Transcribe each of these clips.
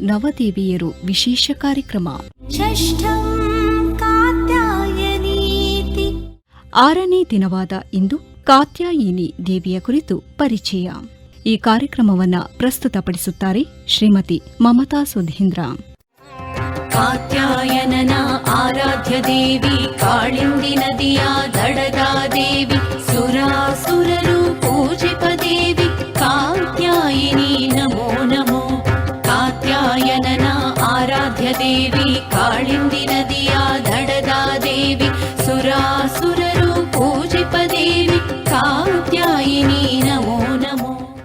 ನವದೇವಿಯರು ವಿಶೇಷ ಕಾರ್ಯಕ್ರಮ. ಆರನೇ ದಿನವಾದ ಇಂದು ಕಾತ್ಯಾಯಿನಿ ದೇವಿಯ ಕುರಿತು ಪರಿಚಯ. ಈ ಕಾರ್ಯಕ್ರಮವನ್ನು ಪ್ರಸ್ತುತಪಡಿಸುತ್ತಾರೆ ಶ್ರೀಮತಿ ಮಮತಾ ಸುಧೀಂದ್ರ. ಕಾತ್ಯಾಯನನ ಆರಾಧ್ಯ ದೇವಿ ಕಾಳಿಂದಿ ನದಿಯ ದಡದ ದೇವಿ ಸುರಾಸುರರು ಪೂಜಿಪ ದೇವಿ ಕಾತ್ಯಾಯಿನಿ ನಮೋ ದೇವಿ ಕಾಳಿಂದಿ ನದಿಯ ದಡದ ದೇವಿ, ಸುರಾಸುರರು ಪೂಜಿಪ ದೇವಿ ಕಾತ್ಯಾಯಿನಿ ನಮೋ ನಮೋ.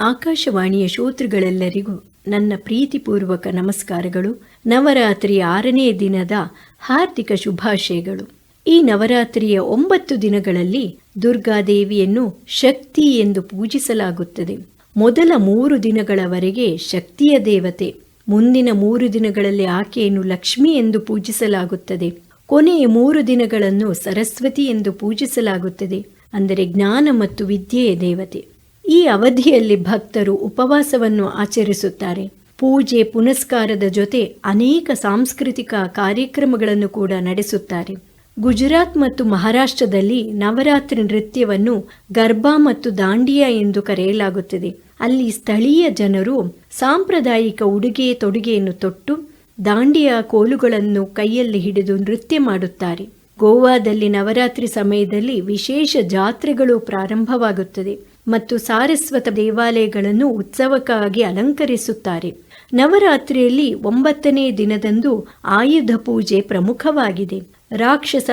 ಆಕಾಶವಾಣಿಯ ಶ್ರೋತೃಗಳೆಲ್ಲರಿಗೂ ನನ್ನ ಪ್ರೀತಿಪೂರ್ವಕ ನಮಸ್ಕಾರಗಳು. ನವರಾತ್ರಿಯ ಆರನೇ ದಿನದ ಹಾರ್ದಿಕ ಶುಭಾಶಯಗಳು. ಈ ನವರಾತ್ರಿಯ ಒಂಬತ್ತು ದಿನಗಳಲ್ಲಿ ದುರ್ಗಾದೇವಿಯನ್ನು ಶಕ್ತಿ ಎಂದು ಪೂಜಿಸಲಾಗುತ್ತದೆ. ಮೊದಲ ಮೂರು ದಿನಗಳವರೆಗೆ ಶಕ್ತಿಯ ದೇವತೆ ಮುಂದಿನ ಮೂರು ದಿನಗಳಲ್ಲಿ ಆಕೆಯನ್ನು ಲಕ್ಷ್ಮಿ ಎಂದು ಪೂಜಿಸಲಾಗುತ್ತದೆ. ಕೊನೆಯ ಮೂರು ದಿನಗಳನ್ನು ಸರಸ್ವತಿ ಎಂದು ಪೂಜಿಸಲಾಗುತ್ತದೆ. ಅಂದರೆ ಜ್ಞಾನ ಮತ್ತು ವಿದ್ಯೆಯ ದೇವತೆ. ಈ ಅವಧಿಯಲ್ಲಿ ಭಕ್ತರು ಉಪವಾಸವನ್ನು ಆಚರಿಸುತ್ತಾರೆ. ಪೂಜೆ, ಪುನಸ್ಕಾರದ ಜೊತೆ ಅನೇಕ ಸಾಂಸ್ಕೃತಿಕ ಕಾರ್ಯಕ್ರಮಗಳನ್ನು ಕೂಡ ನಡೆಸುತ್ತಾರೆ. ಗುಜರಾತ್ ಮತ್ತು ಮಹಾರಾಷ್ಟ್ರದಲ್ಲಿ ನವರಾತ್ರಿ ನೃತ್ಯವನ್ನು ಗರ್ಭಾ ಮತ್ತು ದಾಂಡಿಯಾ ಎಂದು ಕರೆಯಲಾಗುತ್ತದೆ. ಅಲ್ಲಿ ಸ್ಥಳೀಯ ಜನರು ಸಾಂಪ್ರದಾಯಿಕ ಉಡುಗೆ ತೊಡುಗೆಯನ್ನು ತೊಟ್ಟು ದಾಂಡಿಯಾ ಕೋಲುಗಳನ್ನು ಕೈಯಲ್ಲಿ ಹಿಡಿದು ನೃತ್ಯ ಮಾಡುತ್ತಾರೆ. ಗೋವಾದಲ್ಲಿ ನವರಾತ್ರಿ ಸಮಯದಲ್ಲಿ ವಿಶೇಷ ಜಾತ್ರೆಗಳು ಪ್ರಾರಂಭವಾಗುತ್ತದೆ ಮತ್ತು ಸಾರಸ್ವತ ದೇವಾಲಯಗಳನ್ನು ಉತ್ಸವಕ್ಕಾಗಿ ಅಲಂಕರಿಸುತ್ತಾರೆ. ನವರಾತ್ರಿಯಲ್ಲಿ ಒಂಬತ್ತನೇ ದಿನದಂದು ಆಯುಧ ಪೂಜೆ ಪ್ರಮುಖವಾಗಿದೆ. ರಾಕ್ಷಸ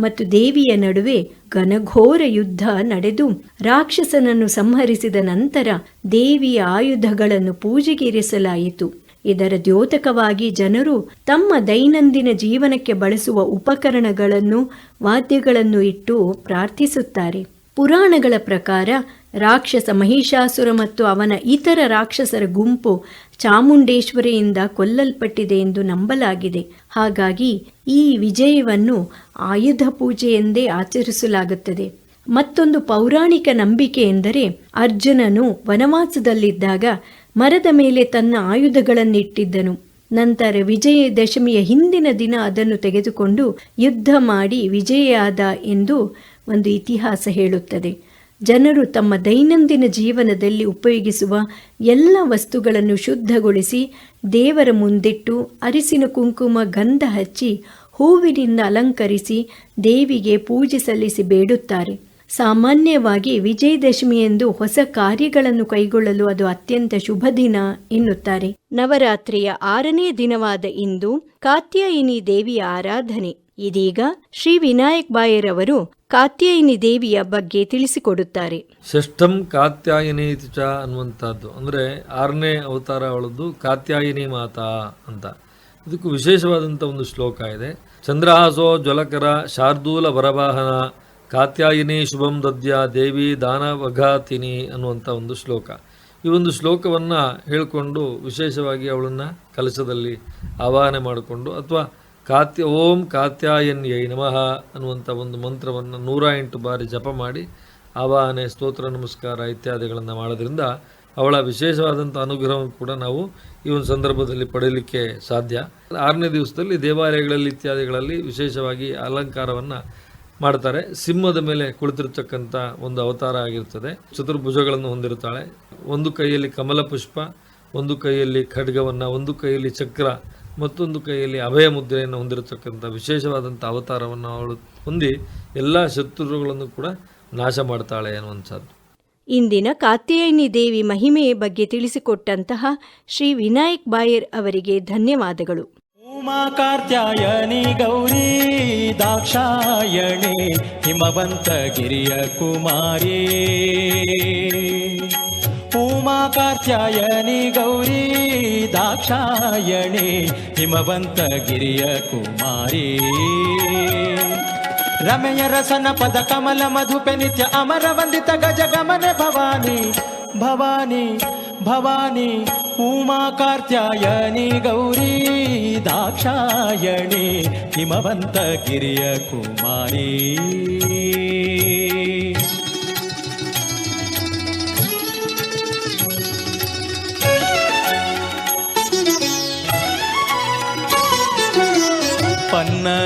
ಮತ್ತು ದೇವಿಯ ನಡುವೆ ಘನಘೋರ ಯುದ್ಧ ನಡೆದು ರಾಕ್ಷಸನನ್ನು ಸಂಹರಿಸಿದ ನಂತರ ದೇವಿಯ ಆಯುಧಗಳನ್ನು ಪೂಜೆಗೆ ಇರಿಸಲಾಯಿತು. ಇದರ ದ್ಯೋತಕವಾಗಿ ಜನರು ತಮ್ಮ ದೈನಂದಿನ ಜೀವನಕ್ಕೆ ಬಳಸುವ ಉಪಕರಣಗಳನ್ನು, ವಾದ್ಯಗಳನ್ನು ಇಟ್ಟು ಪ್ರಾರ್ಥಿಸುತ್ತಾರೆ. ಪುರಾಣಗಳ ಪ್ರಕಾರ ರಾಕ್ಷಸ ಮಹಿಷಾಸುರ ಮತ್ತು ಅವನ ಇತರ ರಾಕ್ಷಸರ ಗುಂಪು ಚಾಮುಂಡೇಶ್ವರಿಯಿಂದ ಕೊಲ್ಲಲ್ಪಟ್ಟಿದೆ ಎಂದು ನಂಬಲಾಗಿದೆ. ಹಾಗಾಗಿ ಈ ವಿಜಯವನ್ನು ಆಯುಧ ಪೂಜೆ ಆಚರಿಸಲಾಗುತ್ತದೆ. ಮತ್ತೊಂದು ಪೌರಾಣಿಕ ನಂಬಿಕೆ ಎಂದರೆ ಅರ್ಜುನನು ವನವಾಸದಲ್ಲಿದ್ದಾಗ ಮರದ ಮೇಲೆ ತನ್ನ ಆಯುಧಗಳನ್ನಿಟ್ಟಿದ್ದನು. ನಂತರ ವಿಜಯದಶಮಿಯ ಹಿಂದಿನ ದಿನ ಅದನ್ನು ತೆಗೆದುಕೊಂಡು ಯುದ್ಧ ಮಾಡಿ ವಿಜಯಾದ ಎಂದು ಒಂದು ಇತಿಹಾಸ ಹೇಳುತ್ತದೆ. ಜನರು ತಮ್ಮ ದೈನಂದಿನ ಜೀವನದಲ್ಲಿ ಉಪಯೋಗಿಸುವ ಎಲ್ಲ ವಸ್ತುಗಳನ್ನು ಶುದ್ಧಗೊಳಿಸಿ ದೇವರ ಮುಂದಿಟ್ಟು ಅರಿಸಿನ ಕುಂಕುಮ ಗಂಧ ಹಚ್ಚಿ ಹೂವಿನಿಂದ ಅಲಂಕರಿಸಿ ದೇವಿಗೆ ಪೂಜೆ ಸಲ್ಲಿಸಿ ಬೇಡುತ್ತಾರೆ. ಸಾಮಾನ್ಯವಾಗಿ ವಿಜಯದಶಮಿಯಂದು ಹೊಸ ಕಾರ್ಯಗಳನ್ನು ಕೈಗೊಳ್ಳಲು ಅದು ಅತ್ಯಂತ ಶುಭ ದಿನ ಎನ್ನುತ್ತಾರೆ. ನವರಾತ್ರಿಯ ಆರನೇ ದಿನವಾದ ಇಂದು ಕಾತ್ಯಾಯಿನಿ ದೇವಿಯ ಆರಾಧನೆ. ಇದೀಗ ಶ್ರೀ ವಿನಾಯಕ್ ಬಾಯರವರು ಕಾತ್ಯಾಯಿನಿ ದೇವಿಯ ಬಗ್ಗೆ ತಿಳಿಸಿಕೊಡುತ್ತಾರೆ. ಷಷ್ಠಂ ಕಾತ್ಯಾಯಿನಿ ಚ ಅನ್ನುವಂಥದ್ದು. ಅಂದರೆ ಆರನೇ ಅವತಾರ ಅವಳದ್ದು ಕಾತ್ಯಾಯಿನಿ ಮಾತಾ ಅಂತ. ಇದಕ್ಕೂ ವಿಶೇಷವಾದಂಥ ಒಂದು ಶ್ಲೋಕ ಇದೆ. ಚಂದ್ರಹಾಸೋ ಜ್ವಲಕರ ಶಾರ್ದೂಲ ವರವಾಹನ ಕಾತ್ಯಾಯಿನಿ ಶುಭಂ ದದ್ಯ ದೇವಿ ದಾನವಘಾತಿನಿ ಅನ್ನುವಂಥ ಒಂದು ಶ್ಲೋಕ. ಈ ಒಂದು ಶ್ಲೋಕವನ್ನು ಹೇಳಿಕೊಂಡು ವಿಶೇಷವಾಗಿ ಅವಳನ್ನು ಕಲಶದಲ್ಲಿ ಆವಾಹನೆ ಮಾಡಿಕೊಂಡು ಅಥವಾ ಕಾತ್ಯ ಓಂ ಕಾತ್ಯಾಯನ್ಯೈ ನಮಃ ಅನ್ನುವಂಥ ಒಂದು ಮಂತ್ರವನ್ನು ನೂರ ಎಂಟು ಬಾರಿ ಜಪ ಮಾಡಿ ಆವಾಹನೆ, ಸ್ತೋತ್ರ, ನಮಸ್ಕಾರ ಇತ್ಯಾದಿಗಳನ್ನು ಮಾಡೋದ್ರಿಂದ ಅವಳ ವಿಶೇಷವಾದಂಥ ಅನುಗ್ರಹವನ್ನು ಕೂಡ ನಾವು ಈ ಒಂದು ಸಂದರ್ಭದಲ್ಲಿ ಪಡೆಯಲಿಕ್ಕೆ ಸಾಧ್ಯ. ಆರನೇ ದಿವಸದಲ್ಲಿ ದೇವಾಲಯಗಳಲ್ಲಿ ಇತ್ಯಾದಿಗಳಲ್ಲಿ ವಿಶೇಷವಾಗಿ ಅಲಂಕಾರವನ್ನು ಮಾಡ್ತಾರೆ. ಸಿಂಹದ ಮೇಲೆ ಕುಳಿತಿರ್ತಕ್ಕಂಥ ಒಂದು ಅವತಾರ ಆಗಿರ್ತದೆ. ಚತುರ್ಭುಜಗಳನ್ನು ಹೊಂದಿರುತ್ತಾಳೆ. ಒಂದು ಕೈಯಲ್ಲಿ ಕಮಲ ಪುಷ್ಪ ಒಂದು ಕೈಯಲ್ಲಿ ಖಡ್ಗವನ್ನು, ಒಂದು ಕೈಯಲ್ಲಿ ಚಕ್ರ ಮತ್ತೊಂದು ಕೈಯಲ್ಲಿ ಅಭಯ ಮುದ್ರೆಯನ್ನು ಹೊಂದಿರತಕ್ಕಂಥ ವಿಶೇಷವಾದಂಥ ಅವತಾರವನ್ನು ಅವಳು ಹೊಂದಿ ಎಲ್ಲ ಶತ್ರುಗಳನ್ನು ಕೂಡ ನಾಶ ಮಾಡ್ತಾಳೆ ಅನ್ನುವಂಥದ್ದು. ಇಂದಿನ ಕಾತ್ಯಾಯಿನಿ ದೇವಿ ಮಹಿಮೆಯ ಬಗ್ಗೆ ತಿಳಿಸಿಕೊಟ್ಟಂತಹ ಶ್ರೀ ವಿನಾಯಕ್ ಬಾಯರ್ ಅವರಿಗೆ ಧನ್ಯವಾದಗಳು. ಉಮಾ ಕಾರ್ತ್ಯಾಯನಿ ಗೌರಿ ದಾಕ್ಷಾಯಣಿ ಹಿಮವಂತ ಗಿರಿಯ ಕುಮಾರಿ. ಉಮಾ ಗೌರಿ, ದಾಕ್ಷಾಯಣಿ, ಹಿಮವಂತ ಗಿರಿಯ ಕುಮಾರಿ. ರಮೆಯ ರಸನ ಪದ ಕಮಲ ಮಧುಪೆ ನಿತ್ಯ ಅಮರ ವಂದಿತ ಗಜ ಗಮನೆ ಭವಾನಿ ಭವಾನಿ ಭವಾನಿ, ಉಮಾ ಕಾರ್ತ್ಯಾಯನಿ ಗೌರಿ, ದಾಕ್ಷಾಯಣಿ, ಹಿಮವಂತ ಗಿರಿಯ ಕುಮಾರಿ.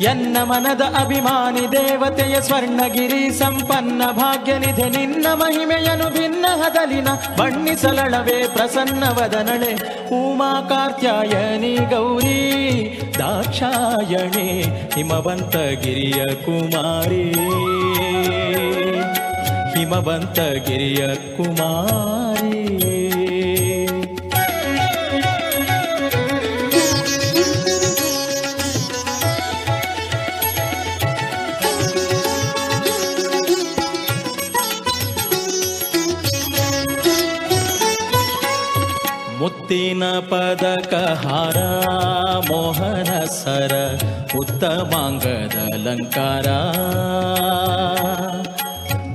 ಎನ್ನ ಮನದ ಅಭಿಮಾನಿ ದೇವತೆಯ ಸ್ವರ್ಣಗಿರಿ ಸಂಪನ್ನ ಭಾಗ್ಯ ನಿಧೆ ನಿನ್ನ ಮಹಿಮೆಯನು ಭಿನ್ನ ಹದಲಿನ ಬಣ್ಣಿಸಲಳವೇ ಪ್ರಸನ್ನ ವದನಳೆ. ಉಮಾ ಕಾತ್ಯಾಯನಿ ಗೌರಿ, ದಾಕ್ಷಾಯಣಿ ಹಿಮವಂತ ಗಿರಿಯ ಕುಮಾರಿ. ಹಿಮವಂತ ಗಿರಿಯ ಕುಮಾರಿ. ಮುತ್ತಿನ ಪದಕ ಹಾರ, ಮೋಹನ ಸರ, ಉತ್ತಮಾಂಗದ ಅಲಂಕಾರ.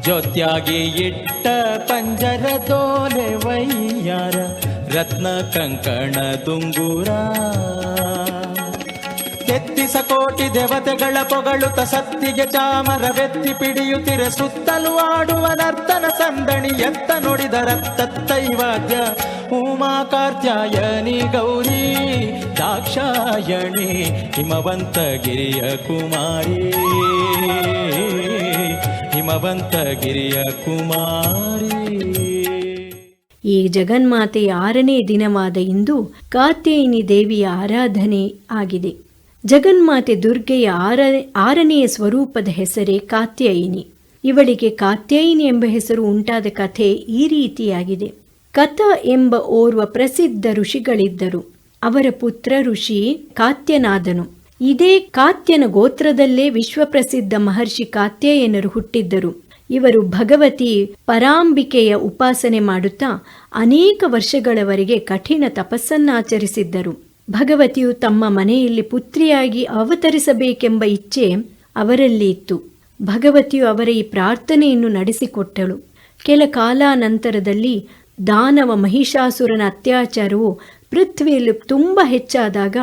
ಜ್ಯೋತ್ಯಾಗಿ ಇಟ್ಟ ಪಂಜರ ತೋಲೆ ವೈಯಾರ, ರತ್ನ ಕಂಕಣ ದುಂಗುರ. ಎತ್ತಿಸ ಕೋಟಿ ದೇವತೆಗಳ ಪೊಗಳುತ ಸತ್ತಿಗೆ ಚಾಮರವೆತ್ತಿ ಪಿಡಿಯುತ್ತಿರ ಸುತ್ತಲೂ ಆಡುವ ನರ್ತನ ಸಂದಣಿ ಎತ್ತ ನುಡಿದ ರತ್ತೈವಾದ್ಯ ಕಾತ್ಯಾಯನಿ ಗೌರಿ, ದಾಕ್ಷಾಯಣಿ ಹಿಮವಂತ ಗಿರಿಯ ಕುಮಾರಿ. ಹಿಮವಂತ ಗಿರಿಯ ಕುಮಾರಿ. ಈ ಜಗನ್ಮಾತೆಯ ಆರನೇ ದಿನವಾದ ಇಂದು ಕಾತ್ಯಾಯಿನಿ ದೇವಿಯ ಆರಾಧನೆ ಆಗಿದೆ. ಜಗನ್ಮಾತೆ ದುರ್ಗೆಯ ಆರ ಆರನೆಯ ಸ್ವರೂಪದ ಹೆಸರೇ ಕಾತ್ಯಾಯಿನಿ. ಇವಳಿಗೆ ಕಾತ್ಯಾಯಿನಿ ಎಂಬ ಹೆಸರು ಉಂಟಾದ ಕಥೆ ಈ ರೀತಿಯಾಗಿದೆ. ಕಥ ಎಂಬ ಓರ್ವ ಪ್ರಸಿದ್ಧ ಋಷಿಗಳಿದ್ದರು. ಅವರ ಪುತ್ರ ಋಷಿ ಕಾತ್ಯನಾದನು. ಇದೇ ಕಾತ್ಯನ ಗೋತ್ರದಲ್ಲೇ ವಿಶ್ವಪ್ರಸಿದ್ಧ ಮಹರ್ಷಿ ಕಾತ್ಯಾಯನರು ಹುಟ್ಟಿದ್ದರು. ಇವರು ಭಗವತಿ ಪರಾಂಬಿಕೆಯ ಉಪಾಸನೆ ಮಾಡುತ್ತಾ ಅನೇಕ ವರ್ಷಗಳವರೆಗೆ ಕಠಿಣ ತಪಸ್ಸನ್ನಾಚರಿಸಿದ್ದರು. ಭಗವತಿಯು ತಮ್ಮ ಮನೆಯಲ್ಲಿ ಪುತ್ರಿಯಾಗಿ ಅವತರಿಸಬೇಕೆಂಬ ಇಚ್ಛೆ ಅವರಲ್ಲಿ ಇತ್ತು. ಭಗವತಿಯು ಅವರ ಈ ಪ್ರಾರ್ಥನೆಯನ್ನು ನಡೆಸಿಕೊಟ್ಟಳು. ಕೆಲ ಕಾಲಾನಂತರದಲ್ಲಿ ದಾನವ ಮಹಿಷಾಸುರನ ಅತ್ಯಾಚಾರವು ಪೃಥ್ವಿಯಲ್ಲಿ ತುಂಬ ಹೆಚ್ಚಾದಾಗ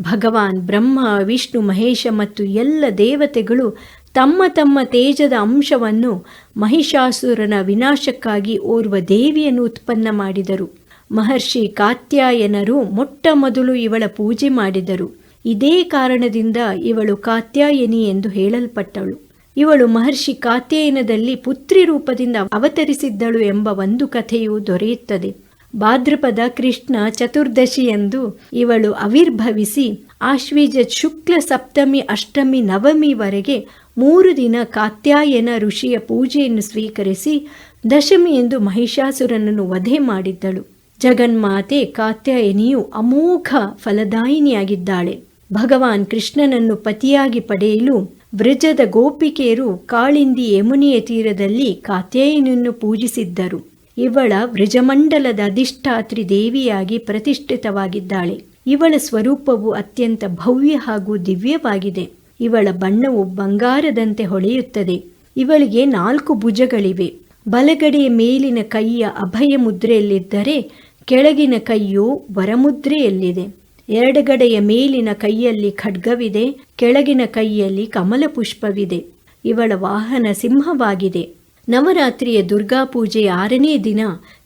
ಭಗವಾನ್ ಬ್ರಹ್ಮ, ವಿಷ್ಣು, ಮಹೇಶ ಮತ್ತು ಎಲ್ಲ ದೇವತೆಗಳು ತಮ್ಮ ತಮ್ಮ ತೇಜದ ಅಂಶವನ್ನು ಮಹಿಷಾಸುರನ ವಿನಾಶಕ್ಕಾಗಿ ಓರ್ವ ದೇವಿಯನ್ನು ಉತ್ಪನ್ನ ಮಾಡಿದರು. ಮಹರ್ಷಿ ಕಾತ್ಯಾಯನರು ಮೊಟ್ಟ ಮೊದಲು ಇವಳ ಪೂಜೆ ಮಾಡಿದರು. ಇದೇ ಕಾರಣದಿಂದ ಇವಳು ಕಾತ್ಯಾಯನಿ ಎಂದು ಹೇಳಲ್ಪಟ್ಟಳು. ಇವಳು ಮಹರ್ಷಿ ಕಾತ್ಯಾಯನದಲ್ಲಿ ಪುತ್ರಿ ರೂಪದಿಂದ ಅವತರಿಸಿದ್ದಳು ಎಂಬ ಒಂದು ಕಥೆಯು ದೊರೆಯುತ್ತದೆ. ಭಾದ್ರಪದ ಕೃಷ್ಣ ಚತುರ್ದಶಿ ಎಂದು ಇವಳು ಅವಿರ್ಭವಿಸಿ ಆಶ್ವೀಜ ಶುಕ್ಲ ಸಪ್ತಮಿ ಅಷ್ಟಮಿ ನವಮಿವರೆಗೆ ಮೂರು ದಿನ ಕಾತ್ಯಾಯನ ಋಷಿಯ ಪೂಜೆಯನ್ನು ಸ್ವೀಕರಿಸಿ ದಶಮಿ ಎಂದು ಮಹಿಷಾಸುರನನ್ನು ವಧೆ ಮಾಡಿದ್ದಳು. ಜಗನ್ಮಾತೆ ಕಾತ್ಯಾಯನಿಯು ಅಮೋಘ ಫಲದಾಯಿನಿಯಾಗಿದ್ದಾಳೆ. ಭಗವಾನ್ ಕೃಷ್ಣನನ್ನು ಪತಿಯಾಗಿ ಪಡೆಯಲು ವ್ರಜದ ಗೋಪಿಕೆಯರು ಕಾಳಿಂದಿ ಯಮುನೆಯ ತೀರದಲ್ಲಿ ಕಾತ್ಯಾಯನಿಯನ್ನು ಪೂಜಿಸಿದ್ದರು. ಇವಳ ವ್ರಜಮಂಡಲದ ಅಧಿಷ್ಠಾತ್ರಿ ದೇವಿಯಾಗಿ ಪ್ರತಿಷ್ಠಿತವಾಗಿದ್ದಾಳೆ. ಇವಳ ಸ್ವರೂಪವು ಅತ್ಯಂತ ಭವ್ಯ ಹಾಗೂ ದಿವ್ಯವಾಗಿದೆ. ಇವಳ ಬಣ್ಣವು ಬಂಗಾರದಂತೆ ಹೊಳೆಯುತ್ತದೆ. ಇವಳಿಗೆ ನಾಲ್ಕು ಭುಜಗಳಿವೆ. ಬಲಗಡೆಯ ಮೇಲಿನ ಕೈಯ ಅಭಯ ಮುದ್ರೆಯಲ್ಲಿದ್ದರೆ ಕೆಳಗಿನ ಕೈಯು ವರಮುದ್ರೆಯಲ್ಲಿದೆ. ಎರಡಗಡೆಯ ಮೇಲಿನ ಕೈಯಲ್ಲಿ ಖಡ್ಗವಿದೆ, ಕೆಳಗಿನ ಕೈಯಲ್ಲಿ ಕಮಲ ಪುಷ್ಪವಿದೆ ಇವಳ ವಾಹನ ಸಿಂಹವಾಗಿದೆ. ನವರಾತ್ರಿಯ ದುರ್ಗಾ ಪೂಜೆಯ ಆರನೇ ದಿನ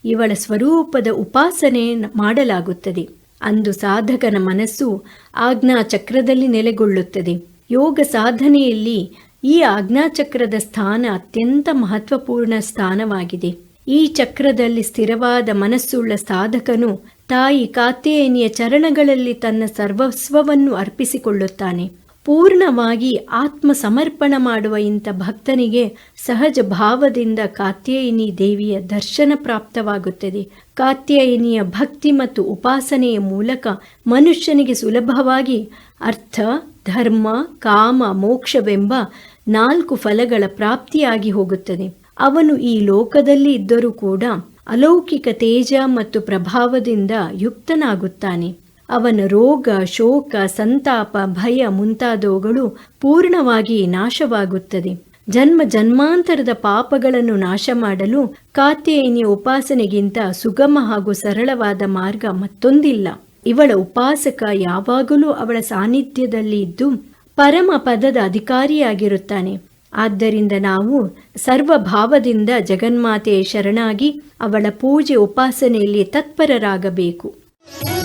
ಇವಳ ಸ್ವರೂಪದ ಉಪಾಸನೆ ಮಾಡಲಾಗುತ್ತದೆ. ಅಂದು ಸಾಧಕನ ಮನಸ್ಸು ಆಜ್ಞಾಚಕ್ರದಲ್ಲಿ ನೆಲೆಗೊಳ್ಳುತ್ತದೆ. ಯೋಗ ಸಾಧನೆಯಲ್ಲಿ ಈ ಆಜ್ಞಾಚಕ್ರದ ಸ್ಥಾನ ಅತ್ಯಂತ ಮಹತ್ವಪೂರ್ಣ ಸ್ಥಾನವಾಗಿದೆ. ಈ ಚಕ್ರದಲ್ಲಿ ಸ್ಥಿರವಾದ ಮನಸ್ಸುಳ್ಳ ಸಾಧಕನು ತಾಯಿ ಕಾತ್ಯಾಯನಿಯ ಚರಣಗಳಲ್ಲಿ ತನ್ನ ಸರ್ವಸ್ವವನ್ನು ಅರ್ಪಿಸಿಕೊಳ್ಳುತ್ತಾನೆ. ಪೂರ್ಣವಾಗಿ ಆತ್ಮ ಸಮರ್ಪಣ ಮಾಡುವ ಇಂಥ ಭಕ್ತನಿಗೆ ಸಹಜ ಭಾವದಿಂದ ಕಾತ್ಯಾಯಿನಿ ದೇವಿಯ ದರ್ಶನ ಪ್ರಾಪ್ತವಾಗುತ್ತದೆ. ಕಾತ್ಯಾಯಿನಿಯ ಭಕ್ತಿ ಮತ್ತು ಉಪಾಸನೆಯ ಮೂಲಕ ಮನುಷ್ಯನಿಗೆ ಸುಲಭವಾಗಿ ಅರ್ಥ, ಧರ್ಮ, ಕಾಮ, ಮೋಕ್ಷವೆಂಬ ನಾಲ್ಕು ಫಲಗಳ ಪ್ರಾಪ್ತಿಯಾಗಿ ಹೋಗುತ್ತದೆ. ಅವನು ಈ ಲೋಕದಲ್ಲಿ ಇದ್ದರೂ ಕೂಡ ಅಲೌಕಿಕ ತೇಜ ಮತ್ತು ಪ್ರಭಾವದಿಂದ ಯುಕ್ತನಾಗುತ್ತಾನೆ. ಅವನ ರೋಗ, ಶೋಕ, ಸಂತಾಪ, ಭಯ ಮುಂತಾದವುಗಳು ಪೂರ್ಣವಾಗಿ ನಾಶವಾಗುತ್ತದೆ. ಜನ್ಮ ಜನ್ಮಾಂತರದ ಪಾಪಗಳನ್ನು ನಾಶ ಮಾಡಲು ಕಾತ್ಯಾಯಿನಿಯ ಉಪಾಸನೆಗಿಂತ ಸುಗಮ ಹಾಗೂ ಸರಳವಾದ ಮಾರ್ಗ ಮತ್ತೊಂದಿಲ್ಲ. ಇವಳ ಉಪಾಸಕ ಯಾವಾಗಲೂ ಅವಳ ಸಾನ್ನಿಧ್ಯದಲ್ಲಿ ಇದ್ದು ಪರಮ ಪದದ ಅಧಿಕಾರಿಯಾಗಿರುತ್ತಾನೆ. ಆದ್ದರಿಂದ ನಾವು ಸರ್ವಭಾವದಿಂದ ಜಗನ್ಮಾತೆಯ ಶರಣಾಗಿ ಅವಳ ಪೂಜೆ ಉಪಾಸನೆಯಲ್ಲಿ ತತ್ಪರರಾಗಬೇಕು.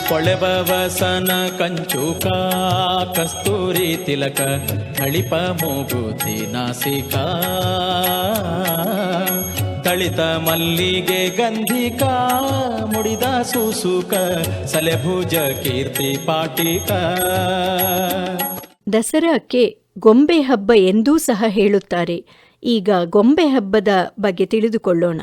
ಕೊಳೆಬವಸನ ಕಂಚುಕ ಕಸ್ತೂರಿ ತಿಲಕ ಕಳಿಪ ಮೂಗುತಿ ನಾಸಿಕ. ತಳಿತ ಮಲ್ಲಿಗೆ ಗಂಧಿಕ ಮುಡಿದ ಸುಸುಕ ಸಲೆಭುಜ ಕೀರ್ತಿ ಪಾಟಿಕ ದಸರಾಕ್ಕೆ ಗೊಂಬೆ ಹಬ್ಬ ಎಂದೂ ಸಹ ಹೇಳುತ್ತಾರೆ. ಈಗ ಗೊಂಬೆ ಹಬ್ಬದ ಬಗ್ಗೆ ತಿಳಿದುಕೊಳ್ಳೋಣ.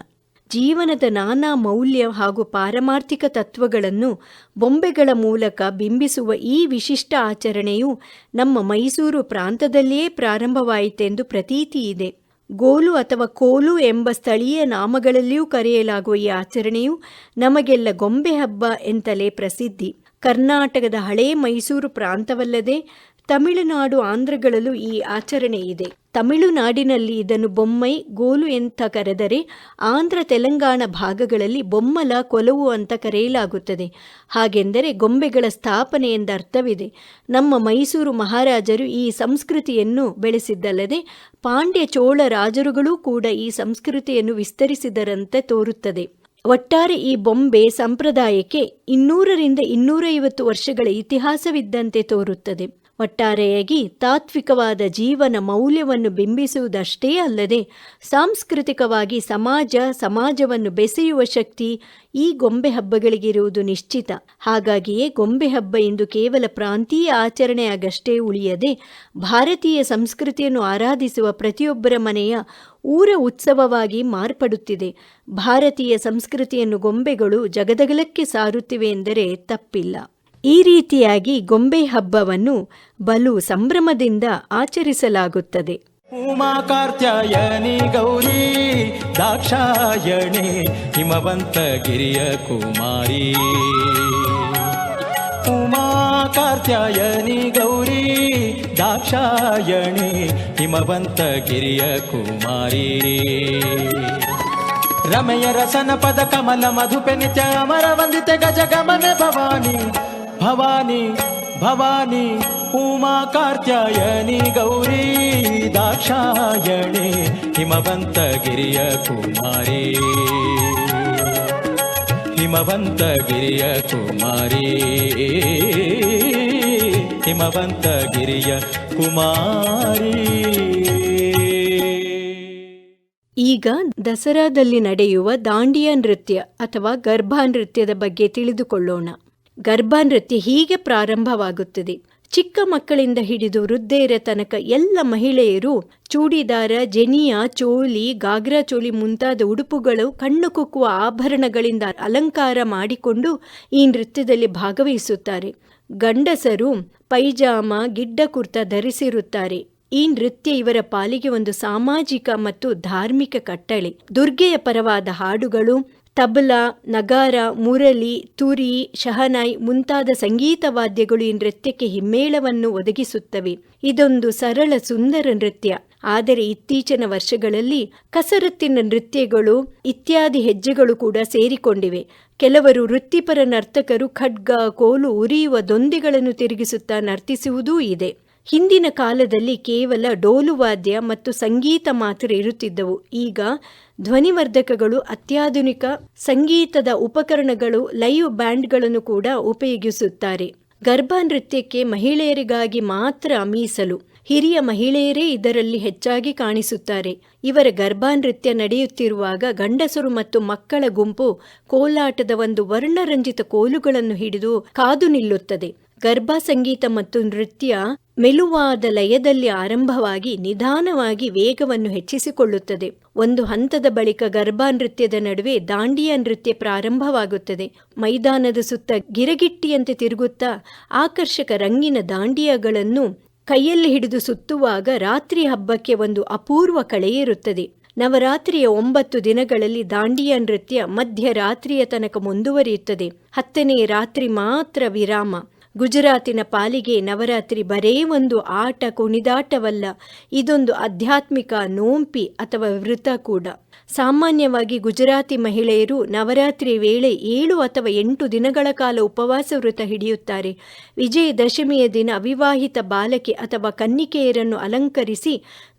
ಜೀವನದ ನಾನಾ ಮೌಲ್ಯ ಹಾಗೂ ಪಾರಮಾರ್ಥಿಕ ತತ್ವಗಳನ್ನು ಬೊಂಬೆಗಳ ಮೂಲಕ ಬಿಂಬಿಸುವ ಈ ವಿಶಿಷ್ಟ ಆಚರಣೆಯು ನಮ್ಮ ಮೈಸೂರು ಪ್ರಾಂತದಲ್ಲಿಯೇ ಪ್ರಾರಂಭವಾಯಿತೆಂದು ಪ್ರತೀತಿ ಇದೆ. ಗೋಲು ಅಥವಾ ಕೋಲು ಎಂಬ ಸ್ಥಳೀಯ ನಾಮಗಳಲ್ಲಿಯೂ ಕರೆಯಲಾಗುವ ಈ ಆಚರಣೆಯು ನಮಗೆಲ್ಲ ಗೊಂಬೆ ಹಬ್ಬ ಎಂತಲೇ ಪ್ರಸಿದ್ಧಿ. ಕರ್ನಾಟಕದ ಹಳೇ ಮೈಸೂರು ಪ್ರಾಂತವಲ್ಲದೆ ತಮಿಳುನಾಡು ಆಂಧ್ರಗಳಲ್ಲೂ ಈ ಆಚರಣೆ ಇದೆ. ತಮಿಳುನಾಡಿನಲ್ಲಿ ಇದನ್ನು ಬೊಮ್ಮೈ, ಗೋಲು ಅಂತ ಕರೆದರೆ ಆಂಧ್ರ ತೆಲಂಗಾಣ ಭಾಗಗಳಲ್ಲಿ ಬೊಮ್ಮಲ, ಕೊಲವು ಅಂತ ಕರೆಯಲಾಗುತ್ತದೆ. ಹಾಗೆಂದರೆ ಗೊಂಬೆಗಳ ಸ್ಥಾಪನೆ ಎಂದ ಅರ್ಥವಿದೆ. ನಮ್ಮ ಮೈಸೂರು ಮಹಾರಾಜರು ಈ ಸಂಸ್ಕೃತಿಯನ್ನು ಬೆಳೆಸಿದ್ದಲ್ಲದೆ ಪಾಂಡ್ಯ ಚೋಳ ರಾಜರುಗಳೂ ಕೂಡ ಈ ಸಂಸ್ಕೃತಿಯನ್ನು ವಿಸ್ತರಿಸಿದರಂತೆ ತೋರುತ್ತದೆ. ಒಟ್ಟಾರೆ ಈ ಬೊಂಬೆ ಸಂಪ್ರದಾಯಕ್ಕೆ ಇನ್ನೂರರಿಂದ ಇನ್ನೂರೈವತ್ತು ವರ್ಷಗಳ ಇತಿಹಾಸವಿದ್ದಂತೆ ತೋರುತ್ತದೆ. ಒಟ್ಟಾರೆಯಾಗಿ ತಾತ್ವಿಕವಾದ ಜೀವನ ಮೌಲ್ಯವನ್ನು ಬಿಂಬಿಸುವುದಷ್ಟೇ ಅಲ್ಲದೆ ಸಾಂಸ್ಕೃತಿಕವಾಗಿ ಸಮಾಜ, ಸಮಾಜವನ್ನು ಬೆಸೆಯುವ ಶಕ್ತಿ ಈ ಗೊಂಬೆ ಹಬ್ಬಗಳಿಗಿರುವುದು ನಿಶ್ಚಿತ. ಹಾಗಾಗಿಯೇ ಗೊಂಬೆ ಹಬ್ಬ ಎಂದು ಕೇವಲ ಪ್ರಾಂತೀಯ ಆಚರಣೆಯಾಗಷ್ಟೇ ಉಳಿಯದೆ ಭಾರತೀಯ ಸಂಸ್ಕೃತಿಯನ್ನು ಆರಾಧಿಸುವ ಪ್ರತಿಯೊಬ್ಬರ ಮನೆಯ ಊರ ಉತ್ಸವವಾಗಿ ಮಾರ್ಪಡುತ್ತಿದೆ. ಭಾರತೀಯ ಸಂಸ್ಕೃತಿಯನ್ನು ಗೊಂಬೆಗಳು ಜಗದಗಲಕ್ಕೆ ಸಾರುತ್ತಿವೆ ಎಂದರೆ ತಪ್ಪಿಲ್ಲ. ಈ ರೀತಿಯಾಗಿ ಗೊಂಬೆ ಹಬ್ಬವನ್ನು ಬಲು ಸಂಭ್ರಮದಿಂದ ಆಚರಿಸಲಾಗುತ್ತದೆ. ಉಮಾ ಕಾರ್ತ್ಯಾಯನಿ ಗೌರಿ, ದಾಕ್ಷಾಯಣಿ, ಹಿಮವಂತ ಗಿರಿಯ ಕುಮಾರಿ. ಉಮಾ ಕಾರ್ತ್ಯಾಯನಿ ಗೌರಿ, ದಾಕ್ಷಾಯಣಿ, ಹಿಮವಂತ ಗಿರಿಯ ಕುಮಾರಿ. ರಮಯ ರಸನ ಪದ ಕಮಲ ಮಧುಪೆ ನಿತ್ಯ ಅಮರ ವಂದಿತೆ ಗಜ ಗಮನ ಭವಾನಿ. ಭವಾನಿ ಭವಾನಿ, ಉಮಾ ಕಾತ್ಯಾಯನಿ ಗೌರಿ ದಾಕ್ಷಾಯಣಿ ಹಿಮವಂತ ಗಿರಿಯ ಕುಮಾರಿ. ಹಿಮವಂತ ಗಿರಿಯ ಕುಮಾರಿ ಹಿಮವಂತ ಗಿರಿಯ ಕುಮಾರಿ. ಈಗ ದಸರಾದಲ್ಲಿ ನಡೆಯುವ ದಾಂಡಿಯ ನೃತ್ಯ ಅಥವಾ ಗರ್ಭಾ ನೃತ್ಯದ ಬಗ್ಗೆ ತಿಳಿದುಕೊಳ್ಳೋಣ. ಗರ್ಭಾ ನೃತ್ಯ ಹೀಗೆ ಪ್ರಾರಂಭವಾಗುತ್ತದೆ. ಚಿಕ್ಕ ಮಕ್ಕಳಿಂದ ಹಿಡಿದು ವೃದ್ಧೆಯರ ತನಕ ಎಲ್ಲ ಮಹಿಳೆಯರು ಚೂಡಿದಾರ, ಜೆನಿಯ ಚೋಲಿ ಗಾಗ್ರಾ ಚೋಲಿ ಮುಂತಾದ ಉಡುಪುಗಳು, ಕಣ್ಣು ಕುಕ್ಕುವ ಆಭರಣಗಳಿಂದ ಅಲಂಕಾರ ಮಾಡಿಕೊಂಡು ಈ ನೃತ್ಯದಲ್ಲಿ ಭಾಗವಹಿಸುತ್ತಾರೆ. ಗಂಡಸರು ಪೈಜಾಮ, ಗಿಡ್ಡ ಕುರ್ತ ಧರಿಸಿರುತ್ತಾರೆ. ಈ ನೃತ್ಯ ಇವರ ಪಾಲಿಗೆ ಒಂದು ಸಾಮಾಜಿಕ ಮತ್ತು ಧಾರ್ಮಿಕ ಕಟ್ಟಳೆ. ದುರ್ಗೆಯ ಪರವಾದ ಹಾಡುಗಳು ತಬಲಾ, ನಗಾರ, ಮುರಳಿ, ತುರಿ, ಶಹನಾಯ್ ಮುಂತಾದ ಸಂಗೀತ ವಾದ್ಯಗಳು ಈ ನೃತ್ಯಕ್ಕೆ ಹಿಮ್ಮೇಳವನ್ನು ಒದಗಿಸುತ್ತವೆ. ಇದೊಂದು ಸರಳ, ಸುಂದರ ನೃತ್ಯ. ಆದರೆ ಇತ್ತೀಚಿನ ವರ್ಷಗಳಲ್ಲಿ ಕಸರತ್ತಿನ ನೃತ್ಯಗಳು ಇತ್ಯಾದಿ ಹೆಜ್ಜೆಗಳು ಕೂಡ ಸೇರಿಕೊಂಡಿವೆ. ಕೆಲವರು ವೃತ್ತಿಪರ ನರ್ತಕರು ಖಡ್ಗ, ಕೋಲು ಉರಿಯುವ ದೊಂದಿಗಳನ್ನು ತಿರುಗಿಸುತ್ತಾ ನರ್ತಿಸುವುದೂ ಇದೆ. ಹಿಂದಿನ ಕಾಲದಲ್ಲಿ ಕೇವಲ ಡೋಲುವಾದ್ಯ ಮತ್ತು ಸಂಗೀತ ಮಾತ್ರ ಇರುತ್ತಿದ್ದವು. ಈಗ ಧ್ವನಿವರ್ಧಕಗಳು, ಅತ್ಯಾಧುನಿಕ ಸಂಗೀತದ ಉಪಕರಣಗಳು, ಲೈವ್ ಬ್ಯಾಂಡ್ಗಳನ್ನು ಕೂಡ ಉಪಯೋಗಿಸುತ್ತಾರೆ. ಗರ್ಭಾ ನೃತ್ಯಕ್ಕೆ ಮಹಿಳೆಯರಿಗಾಗಿ ಮಾತ್ರ ಮೀಸಲು. ಹಿರಿಯ ಮಹಿಳೆಯರೇ ಇದರಲ್ಲಿ ಹೆಚ್ಚಾಗಿ ಕಾಣಿಸುತ್ತಾರೆ. ಇವರ ಗರ್ಭಾ ನೃತ್ಯ ನಡೆಯುತ್ತಿರುವಾಗ ಗಂಡಸರು ಮತ್ತು ಮಕ್ಕಳ ಗುಂಪು ಕೋಲಾಟದ ಒಂದು ವರ್ಣರಂಜಿತ ಕೋಲುಗಳನ್ನು ಹಿಡಿದು ಕಾದು ನಿಲ್ಲುತ್ತದೆ. ಗರ್ಭಾ ಸಂಗೀತ ಮತ್ತು ನೃತ್ಯ ಮೆಲುವಾದ ಲಯದಲ್ಲಿ ಆರಂಭವಾಗಿ ನಿಧಾನವಾಗಿ ವೇಗವನ್ನು ಹೆಚ್ಚಿಸಿಕೊಳ್ಳುತ್ತದೆ. ಒಂದು ಹಂತದ ಬಳಿಕ ಗರ್ಭಾ ನೃತ್ಯದ ನಡುವೆ ದಾಂಡಿಯಾ ನೃತ್ಯ ಪ್ರಾರಂಭವಾಗುತ್ತದೆ. ಮೈದಾನದ ಸುತ್ತ ಗಿರಗಿಟ್ಟಿಯಂತೆ ತಿರುಗುತ್ತಾ ಆಕರ್ಷಕ ರಂಗಿನ ದಾಂಡಿಯಾಗಳನ್ನು ಕೈಯಲ್ಲಿ ಹಿಡಿದು ಸುತ್ತುವಾಗ ರಾತ್ರಿ ಹಬ್ಬಕ್ಕೆ ಒಂದು ಅಪೂರ್ವ ಕಳೆಯಿರುತ್ತದೆ ನವರಾತ್ರಿಯ ಒಂಬತ್ತು ದಿನಗಳಲ್ಲಿ ದಾಂಡಿಯಾ ನೃತ್ಯ ಮಧ್ಯರಾತ್ರಿಯ ತನಕ ಮುಂದುವರಿಯುತ್ತದೆ. ಹತ್ತನೇ ರಾತ್ರಿ ಮಾತ್ರ ವಿರಾಮ. ಗುಜರಾತಿನ ಪಾಲಿಗೆ ನವರಾತ್ರಿ ಬರೇ ಒಂದು ಆಟ ಕುಣಿದಾಟವಲ್ಲ, ಇದೊಂದು ಆಧ್ಯಾತ್ಮಿಕ ನೋಂಪಿ ಅಥವಾ ವೃತ ಕೂಡ. ಸಾಮಾನ್ಯವಾಗಿ ಗುಜರಾತಿ ಮಹಿಳೆಯರು ನವರಾತ್ರಿ ವೇಳೆ ಏಳು ಅಥವಾ ಎಂಟು ದಿನಗಳ ಕಾಲ ಉಪವಾಸ ವೃತ ಹಿಡಿಯುತ್ತಾರೆ. ವಿಜಯದಶಮಿಯ ದಿನ ಅವಿವಾಹಿತ ಬಾಲಕಿ ಅಥವಾ ಕನ್ನಿಕೆಯರನ್ನು ಅಲಂಕರಿಸಿ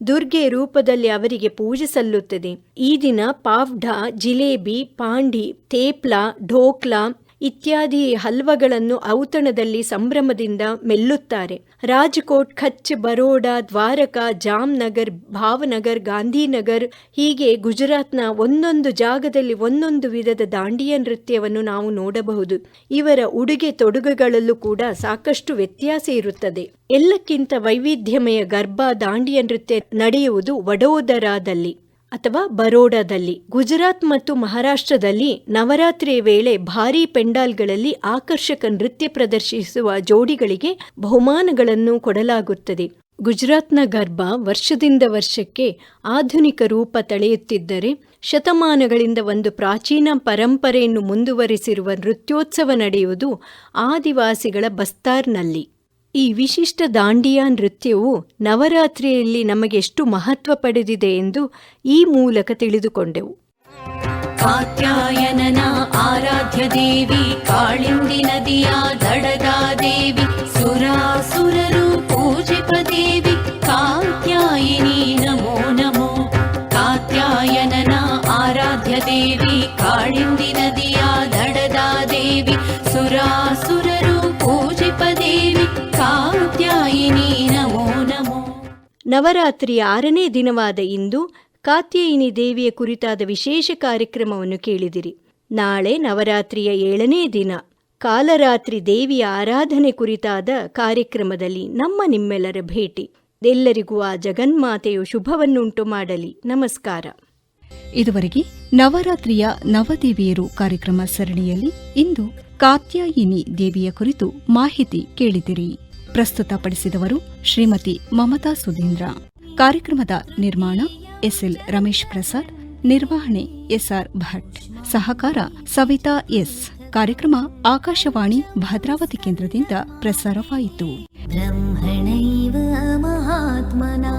ದುರ್ಗೆ ರೂಪದಲ್ಲಿ ಅವರಿಗೆ ಪೂಜೆ ಸಲ್ಲುತ್ತದೆ. ಈ ದಿನ ಪಾವ್ಢಾ ಜಿಲೇಬಿ, ಪಾಂಡಿ, ತೇಪ್ಲಾ, ಢೋಕ್ಲಾ ಇತ್ಯಾದಿ ಹಲ್ವಗಳನ್ನು ಔತಣದಲ್ಲಿ ಸಂಭ್ರಮದಿಂದ ಮೆಲ್ಲುತ್ತಾರೆ. ರಾಜ್ಕೋಟ್, ಕಚ್, ಬರೋಡಾ, ದ್ವಾರಕಾ, ಜಾಮ್ನಗರ್, ಭಾವನಗರ್, ಗಾಂಧಿನಗರ್ ಹೀಗೆ ಗುಜರಾತ್ನ ಒಂದೊಂದು ಜಾಗದಲ್ಲಿ ಒಂದೊಂದು ವಿಧದ ದಾಂಡಿಯ ನೃತ್ಯವನ್ನು ನಾವು ನೋಡಬಹುದು. ಇವರ ಉಡುಗೆ ತೊಡುಗೆಗಳಲ್ಲೂ ಕೂಡ ಸಾಕಷ್ಟು ವ್ಯತ್ಯಾಸ ಇರುತ್ತದೆ. ಎಲ್ಲಕ್ಕಿಂತ ವೈವಿಧ್ಯಮಯ ಗರ್ಭ ದಾಂಡಿಯ ನೃತ್ಯ ನಡೆಯುವುದು ವಡೋದರಾದಲ್ಲಿ. ಅಥವಾ ಬರೋಡಾದಲ್ಲಿ, ಗುಜರಾತ್ ಮತ್ತು ಮಹಾರಾಷ್ಟ್ರದಲ್ಲಿ ನವರಾತ್ರಿಯ ವೇಳೆ ಭಾರೀ ಪೆಂಡಾಲ್ಗಳಲ್ಲಿ ಆಕರ್ಷಕ ನೃತ್ಯ ಪ್ರದರ್ಶಿಸುವ ಜೋಡಿಗಳಿಗೆ ಬಹುಮಾನಗಳನ್ನು ಕೊಡಲಾಗುತ್ತದೆ. ಗುಜರಾತ್ನ ಗರ್ಭ ವರ್ಷದಿಂದ ವರ್ಷಕ್ಕೆ ಆಧುನಿಕ ರೂಪ ತಳೆಯುತ್ತಿದ್ದರೆ, ಶತಮಾನಗಳಿಂದ ಒಂದು ಪ್ರಾಚೀನ ಪರಂಪರೆಯನ್ನು ಮುಂದುವರಿಸಿರುವ ನೃತ್ಯೋತ್ಸವ ನಡೆಯುವುದು ಆದಿವಾಸಿಗಳ ಬಸ್ತಾರ್ನಲ್ಲಿ. ಈ ವಿಶಿಷ್ಟ ದಾಂಡಿಯಾ ನೃತ್ಯವು ನವರಾತ್ರಿಯಲ್ಲಿ ನಮಗೆ ಎಷ್ಟು ಮಹತ್ವ ಪಡೆದಿದೆ ಎಂದು ಈ ಮೂಲಕ ತಿಳಿದುಕೊಂಡೆವು. ಕಾತ್ಯಾಯನನ ಆರಾಧ್ಯ ದೇವಿ, ಕಾಳಿಂದಿ ನದಿಯ ದಡದ ದೇವಿ ನವರಾತ್ರಿಯ ಆರನೇ ದಿನವಾದ ಇಂದು ಕಾತ್ಯಾಯಿನಿ ದೇವಿಯ ಕುರಿತಾದ ವಿಶೇಷ ಕಾರ್ಯಕ್ರಮವನ್ನು ಕೇಳಿದಿರಿ. ನಾಳೆ ನವರಾತ್ರಿಯ ಏಳನೇ ದಿನ. ಕಾಲರಾತ್ರಿ ದೇವಿಯ ಆರಾಧನೆ ಕುರಿತಾದ ಕಾರ್ಯಕ್ರಮದಲ್ಲಿ ನಮ್ಮ ನಿಮ್ಮೆಲ್ಲರ ಭೇಟಿ. ಎಲ್ಲರಿಗೂ ಆ ಜಗನ್ಮಾತೆಯು ಶುಭವನ್ನುಂಟು ಮಾಡಲಿ. ನಮಸ್ಕಾರ. ಇದುವರೆಗೆ ನವರಾತ್ರಿಯ ನವದೇವಿಯರು ಕಾರ್ಯಕ್ರಮ ಸರಣಿಯಲ್ಲಿ ಇಂದು ಕಾತ್ಯಾಯಿನಿ ದೇವಿಯ ಕುರಿತು ಮಾಹಿತಿ ಕೇಳಿದಿರಿ. ಪ್ರಸ್ತುತಪಡಿಸಿದವರು ಶ್ರೀಮತಿ ಮಮತಾ ಸುಧೀಂದ್ರ. ಕಾರ್ಯಕ್ರಮದ ನಿರ್ಮಾಣ ಎಸ್ಎಲ್ ರಮೇಶ್ ಪ್ರಸಾದ್, ನಿರ್ವಹಣೆ ಎಸ್ಆರ್ ಭಟ್, ಸಹಕಾರ ಸವಿತಾ ಎಸ್. ಕಾರ್ಯಕ್ರಮ ಆಕಾಶವಾಣಿ ಭದ್ರಾವತಿ ಕೇಂದ್ರದಿಂದ ಪ್ರಸಾರವಾಯಿತು. ಬ್ರಹ್ಮಣೈವ ಮಹಾತ್ಮನಾ